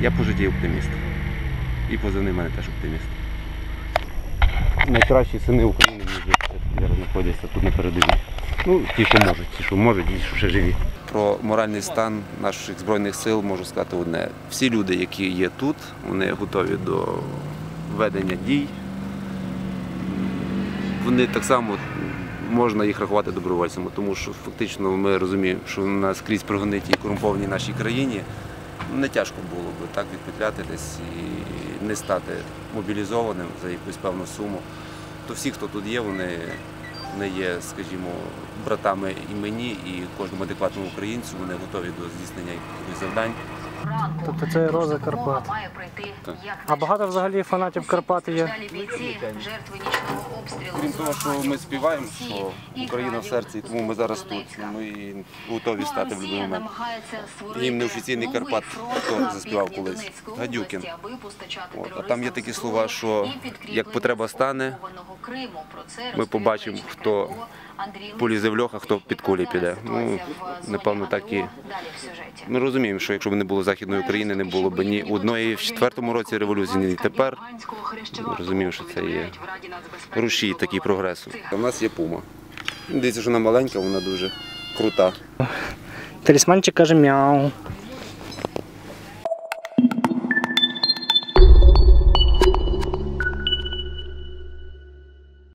Я по житті оптиміст. І позивний в мене теж оптиміст. Найкращі сини України зараз знаходяться тут на передовій. Ну, ті, що можуть, ті, що можуть, ті, що ще живі. Про моральний стан наших збройних сил можу сказати одне. Всі люди, які є тут, вони готові до ведення дій. Вони так само можна їх рахувати добровольцями, тому що фактично ми розуміємо, що в нас скрізь прогонитій і корумпованій нашій країні не тяжко було б так відпетляти десь і не стати мобілізованим за якусь певну суму. То всі, хто тут є, вони, не є, скажімо, братами і мені, і кожному адекватному українцю. Вони готові до здійснення якихось завдань. Тобто це Роза Карпат. Має пройти як А багато взагалі фанатів Карпат є. Жертви нічного обстрілу. Крім того, що ми співаємо, що Україна в серці, тому ми зараз тут. Ми готові стати в будь-який момент. Гімн неофіційний Карпат, хто заспівав колись? Гадюкін. От, а там є такі слова, що як потреба стане, ми побачимо, хто полізе в льох, хто під кулі піде. Ну, напевно, так і Ми розуміємо, що якщо б не було Західної України, не було б ні одної в четвертому році революції, ні тепер. Ми розуміємо, що це є рушій такий прогресу. У нас є пума. Дивіться, що вона маленька, вона дуже крута. Талісманчик каже мяу.